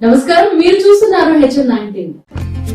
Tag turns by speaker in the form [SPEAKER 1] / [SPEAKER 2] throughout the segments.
[SPEAKER 1] నమస్కారం మీరు చూస్తున్నారు హెచ్ఎన్ నైన్టీన్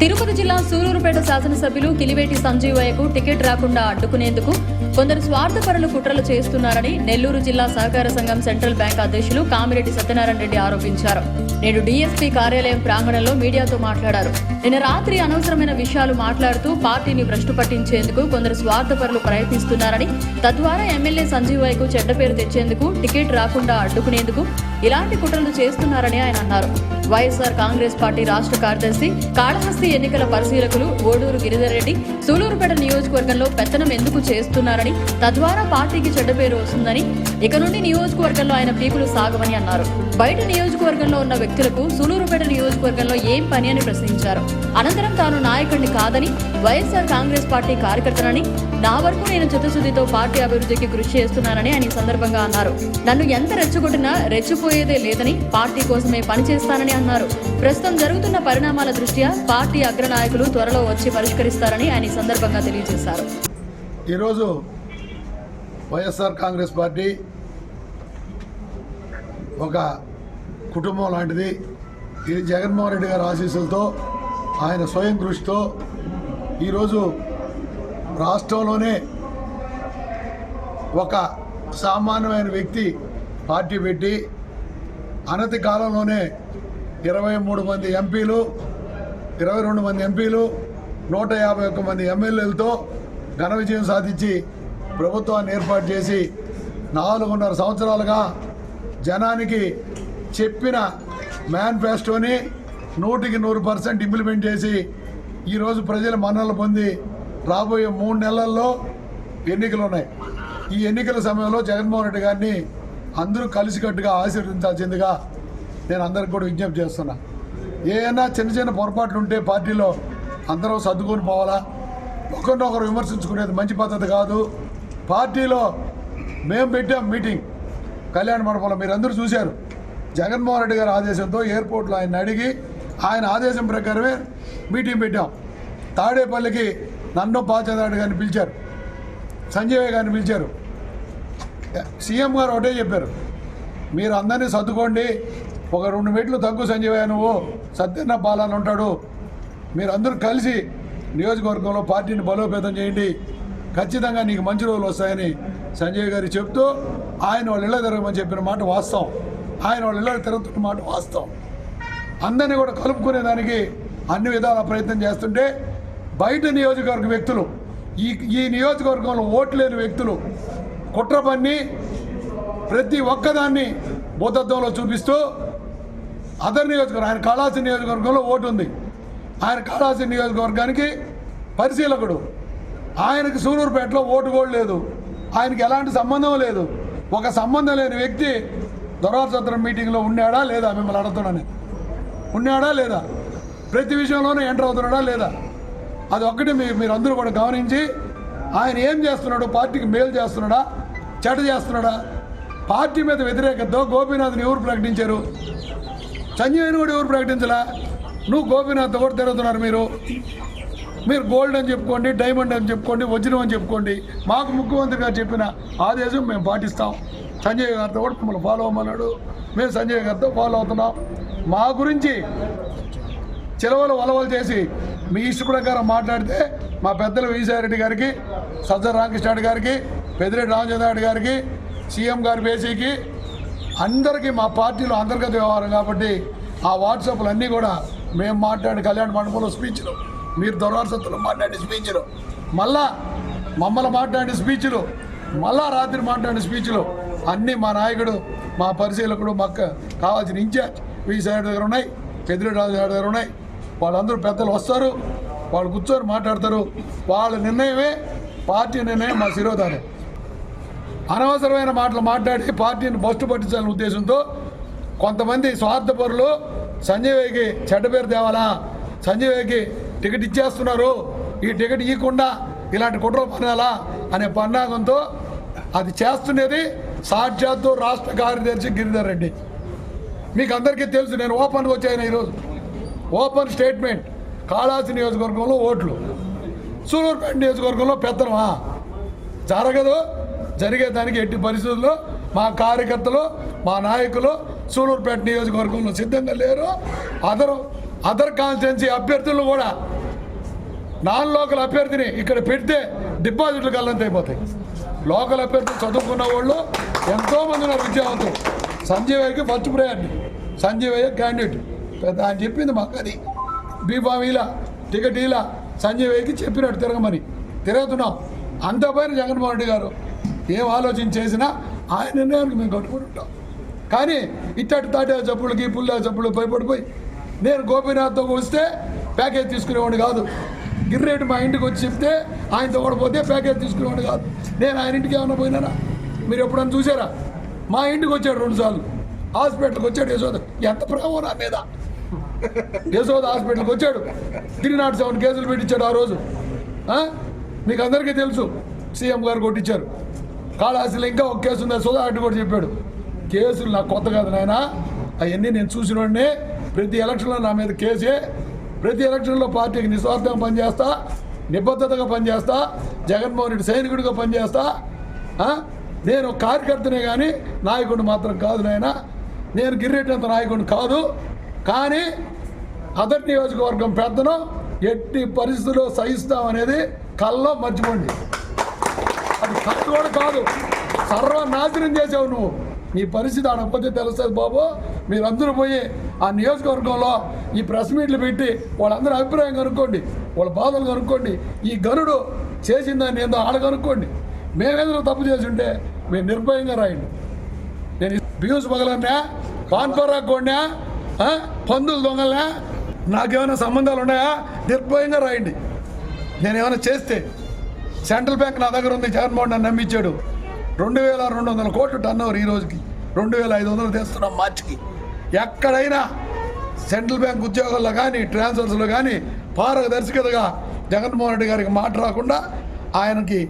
[SPEAKER 2] తిరుపతి జిల్లా సూరూరుపేట శాసనసభ్యులు కిలివేటి సంజీవయ్యకు టికెట్ రాకుండా అడ్డుకునేందుకు కొందరు స్వార్థపరులు కుట్రలు చేస్తున్నారని నెల్లూరు జిల్లా సహకార సంఘం సెంట్రల్ బ్యాంక్ అధ్యక్షులు కామిరెడ్డి సత్యనారాయణ రెడ్డి ఆరోపించారు. నేడు డీఎస్పీ కార్యాలయం ప్రాంగణంలో మీడియాతో మాట్లాడారు. నిన్న రాత్రి అనవసరమైన విషయాలు మాట్లాడుతూ పార్టీని భ్రష్టు పట్టించేందుకు కొందరు స్వార్థపరులు ప్రయత్నిస్తున్నారని తద్వారా ఎమ్మెల్యే సంజీవయ్యకు చెడ్డ పేరు తెచ్చేందుకు టికెట్ రాకుండా అడ్డుకునేందుకు ఇలాంటి కుట్రలు చేస్తున్నారని ఆయన అన్నారు. వైఎస్ఆర్ కాంగ్రెస్ పార్టీ రాష్ట్ర కార్యదర్శి కాళహస్తి ఎన్నికల పరిశీలకులు ఓడూరు గిరిధర్ రెడ్డి సూలూరుపేట నియోజకవర్గంలో పెత్తనం ఎందుకు చేస్తున్నారని తద్వారా పార్టీకి చెడ్డ పేరు వస్తుందని ఇక నుండి నియోజకవర్గంలో ఆయన పీకులు సాగమని అన్నారు. బయట నియోజకవర్గంలో ఉన్న వ్యక్తులకు సూలూరుపేట నియోజకవర్గంలో ఏం పని అని ప్రశ్నించారు. అనంతరం తాను నాయకుడిని కాదని వైఎస్ఆర్ కాంగ్రెస్ పార్టీ కార్యకర్తనని నా వరకు నేను చిత్తశుద్ధితో పార్టీ అభివృద్ధికి కృషి చేస్తున్నానని ఆయన సందర్భంగా అన్నారు. నన్ను ఎంత రెచ్చగొట్టినా రెచ్చిపోయేదే లేదని పార్టీ కోసమే పనిచేస్తానని అన్నారు. ప్రస్తుతం జరుగుతున్న పరిణామాల దృష్ట్యా పార్టీ అగ్రనాయకులు త్వరలో వచ్చి పరిష్కరిస్తారని ఆయన ఈ సందర్భంగా తెలియజేశారు.
[SPEAKER 3] ఈరోజు వైఎస్ఆర్ కాంగ్రెస్ పార్టీ ఒక కుటుంబం లాంటిది. ఇది జగన్మోహన్ రెడ్డి గారి ఆశీస్సులతో ఆయన స్వయం కృషితో ఈరోజు రాష్ట్రంలోనే ఒక సామాన్యమైన వ్యక్తి పార్టీ పెట్టి అనతి కాలంలోనే ఇరవై మూడు మంది ఎంపీలు ఇరవై రెండు మంది ఎంపీలు నూట యాభై ఒక్క మంది ఎమ్మెల్యేలతో ఘన విజయం సాధించి ప్రభుత్వాన్ని ఏర్పాటు చేసి నాలుగున్నర సంవత్సరాలుగా జనానికి చెప్పిన మేనిఫెస్టోని నూటికి నూరు పర్సెంట్ ఇంప్లిమెంట్ చేసి ఈరోజు ప్రజల మన్నలు పొంది రాబోయే మూడు నెలల్లో ఎన్నికలు ఉన్నాయి. ఈ ఎన్నికల సమయంలో జగన్మోహన్ రెడ్డి గారిని అందరూ కలిసికట్టుగా ఆశీర్వదించాల్సిందిగా నేను అందరికి కూడా విజ్ఞప్తి చేస్తున్నా. ఏమైనా చిన్న చిన్న పొరపాట్లు ఉంటే పార్టీలో అందరం సర్దుకొని పోవాలా? ఒకరినొకరు విమర్శించుకునేది మంచి పద్ధతి కాదు. పార్టీలో మేము పెట్టాం మీటింగ్. కళ్యాణ మండపంలో మీరు అందరూ చూశారు. జగన్మోహన్ రెడ్డి గారి ఆదేశంతో ఎయిర్పోర్ట్లో ఆయన అడిగి ఆయన ఆదేశం ప్రకారమే మీటింగ్ పెట్టాం. తాడేపల్లికి నన్ను పాచదాడు గారిని పిలిచారు. సంజయ్ గారిని పిలిచారు. సీఎం గారు ఒకటే చెప్పారు. మీరు అందరినీ సర్దుకోండి ఒక రెండు మెట్లు తగ్గు సంజీవయ్య నువ్వు సత్యన్న బాలాన్ని ఉంటాడు. మీరు అందరూ కలిసి నియోజకవర్గంలో పార్టీని బలోపేతం చేయండి. ఖచ్చితంగా నీకు మంచి రోజులు వస్తాయని సంజయ్ గారు చెప్తూ ఆయన వాళ్ళ ఇళ్ళ తిరగమని చెప్పిన మాట వాస్తవం. ఆయన వాళ్ళ ఇళ్ళ తిరుగుతున్న మాట వాస్తవం. అందరినీ కూడా కలుపుకునేదానికి అన్ని విధాల ప్రయత్నం చేస్తుంటే బయట నియోజకవర్గ వ్యక్తులు ఈ ఈ నియోజకవర్గంలో ఓట్లు లేని వ్యక్తులు కుట్ర పన్ని ప్రతి ఒక్కదాన్ని భూతత్వంలో చూపిస్తూ అదర్ నియోజకవర్గం ఆయన కాళాసి నియోజకవర్గంలో ఓటు ఉంది. ఆయన కాళాసి నియోజకవర్గానికి పరిశీలకుడు. ఆయనకి సూరూరుపేటలో ఓటు కూడా లేదు. ఆయనకి ఎలాంటి సంబంధం లేదు. ఒక సంబంధం లేని వ్యక్తి దొరవసత్రం మీటింగ్లో ఉన్నాడా లేదా మిమ్మల్ని అడుగుతున్నాను ఉన్నాడా లేదా? ప్రతి విషయంలోనూ ఎంటర్ అవుతున్నాడా లేదా? అది ఒక్కటి మీ మీరు అందరూ కూడా గమనించి ఆయన ఏం చేస్తున్నాడు? పార్టీకి మేలు చేస్తున్నాడా? చెడ్డ చేస్తున్నాడా? పార్టీ మీద వ్యతిరేకతతో గోపీనాథ్ని ఎవరు ప్రకటించారు? సంజయ్ని కూడా ఎవరు ప్రకటించలా? నువ్వు గోపీనాథ్ కూడా తిరుగుతున్నారు మీరు? మీరు గోల్డ్ అని చెప్పుకోండి డైమండ్ అని చెప్పుకోండి వజ్రం అని చెప్పుకోండి. మాకు ముఖ్యమంత్రి గారు చెప్పిన ఆదేశం మేము పాటిస్తాం. సంజయ్ గారితో కూడా మిమ్మల్ని ఫాలో అవ్వమన్నాడు. మేము సంజయ్ గారితో ఫాలో అవుతున్నాం. మా గురించి చిలవలు వలవలు చేసి మీ ఇష్ట ప్రకారం మాట్లాడితే మా పెద్దలు విజయసాయిరెడ్డి గారికి సజ్జల రామకృష్ణ గారికి పెద్దిరెడ్డి రామచంద్రారెడ్డి గారికి సీఎం గారి బేసీకి అందరికీ మా పార్టీలో అంతర్గత వ్యవహారం కాబట్టి ఆ వాట్సాప్లు అన్నీ కూడా మేము మాట్లాడిన కళ్యాణ మండపంలో స్పీచ్లు. మీరు దొరవసత్తులు మాట్లాడిన స్పీచ్లు. మళ్ళా మమ్మల్ని మాట్లాడిన స్పీచ్లు. మళ్ళా రాత్రి మాట్లాడిన స్పీచ్లు. అన్నీ మా నాయకుడు మా పరిశీలకుడు మాకు కావాల్సిన ఇన్ఛార్జ్ విజయసాయి దగ్గర ఉన్నాయి పెద్దిరెడ్డి రాజు దగ్గర ఉన్నాయి. వాళ్ళందరూ పెద్దలు వస్తారు వాళ్ళు కూర్చొని మాట్లాడతారు. వాళ్ళ నిర్ణయమే పార్టీ నిర్ణయం మా శిరోధారం అనవసరమైన మాటలు మాట్లాడి పార్టీని బస్టు పట్టించాలనే ఉద్దేశంతో కొంతమంది స్వార్థపరులు సంజయ్కి చెడ్డ పేరు తేవాలా? సంజయ్కి టికెట్ ఇచ్చేస్తున్నారు. ఈ టికెట్ ఇవ్వకుండా ఇలాంటి కుట్రలు పన్నాలా అనే పన్నాగంతో అది చేస్తున్నది సాక్షాత్తు రాష్ట్ర కార్యదర్శి గిరిధర్ రెడ్డి. మీకు అందరికీ తెలుసు నేను ఓపెన్గా వచ్చాను ఈరోజు. Open statement. కాళాసి నియోజకవర్గంలో ఓట్లు. సూలూరుపేట నియోజకవర్గంలో పెత్తనమా జరగదు. జరిగేదానికి ఎట్టి పరిస్థితుల్లో మా కార్యకర్తలు మా నాయకులు సూలూరుపేట నియోజకవర్గంలో సిద్ధంగా లేరు. అదర్ అదర్ కాన్స్టిట్యున్సీ అభ్యర్థులు కూడా నాన్ లోకల్ అభ్యర్థిని ఇక్కడ పెడితే డిపాజిట్లు గల్లంత అయిపోతాయి. లోకల్ అభ్యర్థులు చదువుకున్న వాళ్ళు ఎంతోమంది ఉన్నారు విద్యావంతులు. సంజీవయ్యకి ఫస్ట్ ప్రయారిటీ సంజీవయ్య క్యాండిడేట్ పెద్ద ఆయన చెప్పింది మాకు అది. బీఫామ్ ఇలా టికెట్ ఇలా సంజీవయ్యకి చెప్పినట్టు తిరగమని. తిరుగుతున్నాం. అంతపైన జగన్మోహన్ రెడ్డి గారు ఏం ఆలోచన చేసినా ఆయన నిర్ణయానికి మేము కట్టుకుని ఉంటాం. కానీ ఇట్టటి తాటే చప్పులకి పుల్ల చెప్పులు భయపడిపోయి నేను గోపీనాథ్తో వస్తే ప్యాకేజ్ తీసుకునేవాడు కాదు. గిర్రేటు మా ఇంటికి వచ్చి చెప్తే ఆయనతో కూడా పోతే ప్యాకేజ్ తీసుకునేవాడు కాదు. నేను ఆయన ఇంటికి ఏమన్నా పోయినానా? మీరు ఎప్పుడన్నా చూసారా మా ఇంటికి వచ్చాడు రెండుసార్లు హాస్పిటల్కి వచ్చాడు యశోద. ఎంత ప్రేమ నా మీద. యశోద హాస్పిటల్కి వచ్చాడు. త్రీ నాట్ సెవెన్ కేసులు పెట్టించాడు ఆ రోజు. మీకు అందరికీ తెలుసు. సీఎం గారు కొట్టించారు. కాళాస్తిలో ఇంకా ఒక కేసు ఉంది సుధా కూడా చెప్పాడు. కేసులు నాకు కొత్త కాదు నాయన. అవన్నీ నేను చూసిన వాడిని. ప్రతి ఎలక్షన్లో నా మీద కేసే. ప్రతి ఎలక్షన్లో పార్టీకి నిస్వార్థంగా పనిచేస్తా. నిబద్ధతగా పనిచేస్తా. జగన్మోహన్ రెడ్డి సైనికుడిగా పనిచేస్తా. నేను కార్యకర్తనే కానీ నాయకుడు మాత్రం కాదు నాయన. నేను గిర్రెట్టంత నాయకుడు కాదు. కానీ అదర్ నియోజకవర్గం పెద్దను ఎట్టి పరిస్థితుల్లో సహిస్తాం అనేది కల్లో మర్చిపోండి. అది కట్టు కూడా కాదు. సర్వనాశనం చేసావు నువ్వు. నీ పరిస్థితి ఆడకపోతే తెలుస్తుంది బాబు. మీరందరూ పోయి ఆ నియోజకవర్గంలో ఈ ప్రెస్ మీట్లు పెట్టి వాళ్ళందరూ అభిప్రాయం కనుక్కోండి. వాళ్ళ బాధలు కనుక్కోండి. ఈ గనుడు చేసిందని ఏందో ఆడ కనుక్కోండి. మేమేదో తప్పు చేసి ఉంటే మేము నిర్భయంగా రాయండి. నేను బ్యూస్ పగలన్నా పాన్పరా కొన్నా పందులు దొంగలనా నాకేమైనా సంబంధాలు ఉన్నాయా? నిర్భయంగా రాయండి. నేను ఏమైనా చేస్తే సెంట్రల్ బ్యాంక్ నా దగ్గర ఉంది జగన్మోహన్ నన్ను నమ్మించాడు. రెండు వేల రెండు వందల కోట్లు టర్న్ ఓవర్ ఈ రోజుకి. రెండు వేల ఐదు వందలు తెస్తున్నాం మార్చికి. ఎక్కడైనా సెంట్రల్ బ్యాంక్ ఉద్యోగాల్లో కానీ ట్రాన్స్ఫర్స్లో కానీ పారదర్శకతగా జగన్మోహన్ రెడ్డి గారికి మాట రాకుండా ఆయనకి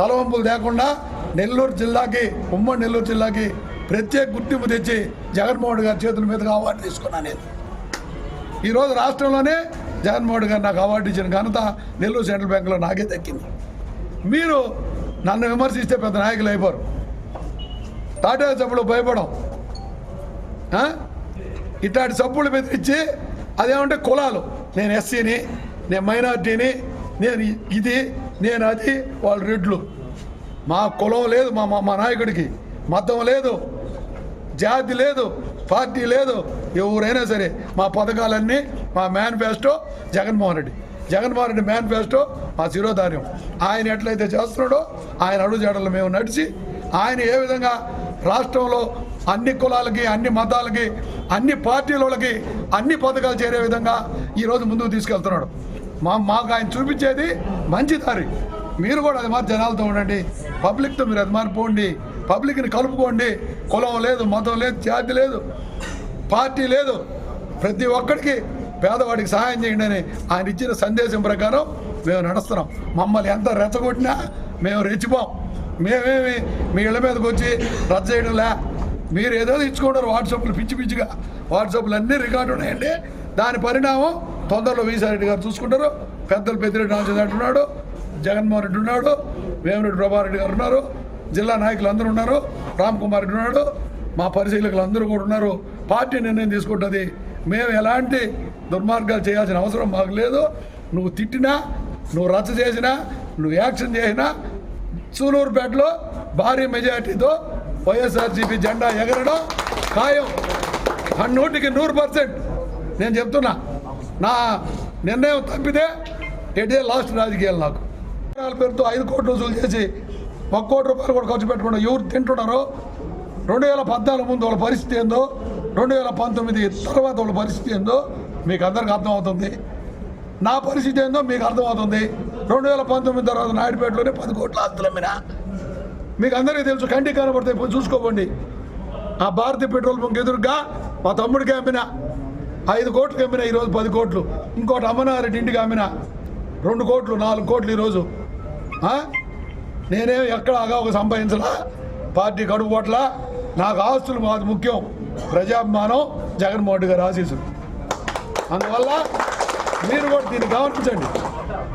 [SPEAKER 3] తలవంపులు లేకుండా నెల్లూరు జిల్లాకి ఉమ్మడి నెల్లూరు జిల్లాకి ప్రత్యేక గుర్తింపు తెచ్చి జగన్మోహన్ రెడ్డి గారి చేతుల మీదుగా అవార్డు తీసుకున్నాను నేను. ఈరోజు రాష్ట్రంలోనే జగన్మోహన్ రెడ్డి గారు నాకు అవార్డు ఇచ్చిన ఘనత నెల్లూరు సెంట్రల్ బ్యాంకులో నాకే దక్కింది. మీరు నన్ను విమర్శిస్తే పెద్ద నాయకులు అయిపోరు. టాటా సభ్యులు భయపడం. ఇట్లాంటి సబ్బులు బెదిరించి అదేమంటే కులాలు. నేను ఎస్సీని నేను మైనార్టీని నేను ఇది నేను అది వాళ్ళు రెడ్లు. మా కులం లేదు మా మా- మా నాయకుడికి. మతం లేదు జాతి లేదు పార్టీ లేదు. ఎవరైనా సరే మా పథకాలన్నీ మా మేనిఫెస్టో జగన్మోహన్ రెడ్డి. జగన్మోహన్ రెడ్డి మేనిఫెస్టో మా శిరోధార్యం. ఆయన ఎట్లయితే చేస్తున్నాడో ఆయన అడుగుజాడలు మేము నడిచి ఆయన ఏ విధంగా రాష్ట్రంలో అన్ని కులాలకి అన్ని మతాలకి అన్ని పార్టీలకి అన్ని పథకాలు చేరే విధంగా ఈరోజు ముందుకు తీసుకెళ్తున్నాడు. మా మాకు ఆయన చూపించేది మంచి దారి. మీరు కూడా అది మారి జనాలతో ఉండండి. పబ్లిక్తో మీరు అది మారిపోండి పబ్లిక్ని కలుపుకోండి. కులం లేదు మతం లేదు జాతి లేదు పార్టీ లేదు. ప్రతి ఒక్కడికి పేదవాడికి సహాయం చేయండి అని ఆయన ఇచ్చిన సందేశం ప్రకారం మేము నడుస్తున్నాం. మమ్మల్ని ఎంత రెచ్చగొట్టినా మేము రెచ్చిపోం. మేమేమి మీ ఇళ్ళ మీదకి వచ్చి రద్దు చేయడంలే మీరు ఏదో ఇచ్చుకుంటారు వాట్సాప్లు పిచ్చి పిచ్చిగా. వాట్సాప్లు అన్నీ రికార్డు ఉన్నాయండి. దాని పరిణామం తొందరలో వీసారెడ్డి గారు చూసుకుంటారు. పెద్దలు పెద్దిరెడ్డి రామచంద్ర ఉన్నాడు. జగన్మోహన్ రెడ్డి ఉన్నాడు. వేమిరెడ్డి ప్రభారెడ్డి గారు ఉన్నారు. జిల్లా నాయకులు అందరూ ఉన్నారు. రామ్ కుమార్ రెడ్డి ఉన్నాడు. మా పరిశీలకులు అందరూ కూడా ఉన్నారు. పార్టీ నిర్ణయం తీసుకుంటుంది. మేము ఎలాంటి దుర్మార్గాలు చేయాల్సిన అవసరం మాకు లేదు. నువ్వు తిట్టినా నువ్వు రచ్చ చేసినా నువ్వు యాక్షన్ చేసినా సూలూరుపేటలో భారీ మెజార్టీతో వైఎస్ఆర్సీపీ జెండా ఎగరడం ఖాయం. ఆ నూటికి నూరు పర్సెంట్. నేను చెప్తున్నా నా నిర్ణయం తప్పితే ఎటే లాస్ట్ రాజకీయాలు నాకు. పేరుతో ఐదు కోట్లు వసూలు చేసి ఒక కోటి రూపాయలు కూడా ఖర్చు పెట్టకుండా ఎవరు తింటున్నారో రెండు వేల పద్నాలుగు ముందు వాళ్ళ పరిస్థితి ఏందో రెండు వేల పంతొమ్మిది తర్వాత వాళ్ళ పరిస్థితి ఏందో మీకు అందరికి అర్థమవుతుంది. నా పరిస్థితి ఏందో మీకు అర్థమవుతుంది. రెండు వేల పంతొమ్మిది తర్వాత నాయుడుపేటలోనే పది కోట్ల ఆస్తులు మీకు అందరికీ తెలుసు కంటికి కనబడితే పోయి చూసుకోకండి ఆ భారతీయ పెట్రోల్ బంక్ ఎదురుగా మా తమ్ముడికి అమ్మిన. ఐదు కోట్లకి అమ్మిన ఈరోజు పది కోట్లు. ఇంకోటి అమ్మనారెడ్డి ఇంటికి అమ్మిన. రెండు కోట్లు నాలుగు కోట్లు ఈరోజు. నేనేం ఎక్కడ ఒక సంపాదించలా? పార్టీ కడుపు నాకు ఆస్తులు మాకు ముఖ్యం. ప్రజాభిమానం జగన్మోహన్ రెడ్డి గారు ఆశీస్సులు. అందువల్ల మీరు కూడా దీన్ని గమనించండి.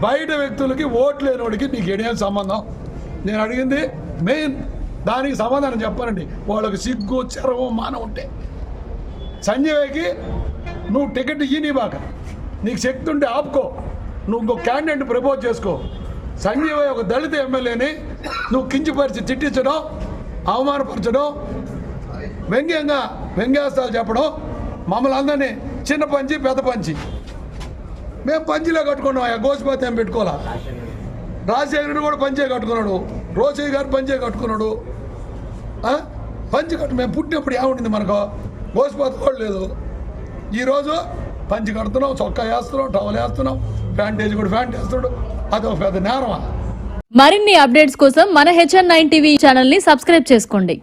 [SPEAKER 3] బయట వ్యక్తులకి ఓట్లు లేనివాడికి నీకు ఏడేం సంబంధం? నేను అడిగింది మెయిన్ దానికి సమాధానం చెప్పానండి వాళ్ళకి సిగ్గు చరము మాన ఉంటే. సంజయ్కి నువ్వు టికెట్ ఇయ్యి బాక. నీకు శక్తి ఉంటే ఆపుకో. నువ్వు ఇంకో క్యాండిడేట్ ప్రపోజ్ చేసుకో. సంజయ్ ఒక దళిత ఎమ్మెల్యేని నువ్వు కించిపరిచి తిట్టించడం అవమానపరచడం వ్యంగ్యంగా వ్యంగ్యాస్తాలు చెప్పడం మమ్మల్ని అందరినీ చిన్న పంచి పెద్ద పంచి. మేము పంచిలో కట్టుకున్నాం ఆ గోసిపోతే ఏం పెట్టుకోవాలా? రాజశేఖరుడు కూడా పంచే కట్టుకున్నాడు. రోసయ్య గారు పంచే కట్టుకున్నాడు. పంచి కట్టు మేము పుట్టినప్పుడు ఏముండింది మనకు? గోసిపోత కూడా లేదు. ఈరోజు పంచి కడుతున్నాం చొక్కా వేస్తున్నాం టవల్ వేస్తున్నాం ఫ్యాంటేజ్ కూడా ఫ్యాంట్ వేస్తున్నాడు. అది ఒక పెద్ద నేరమా?
[SPEAKER 2] మరిన్ని అప్డేట్స్ కోసం మన హెచ్ఎన్ నైన్ టీవీ ఛానల్ని సబ్స్క్రైబ్ చేసుకోండి.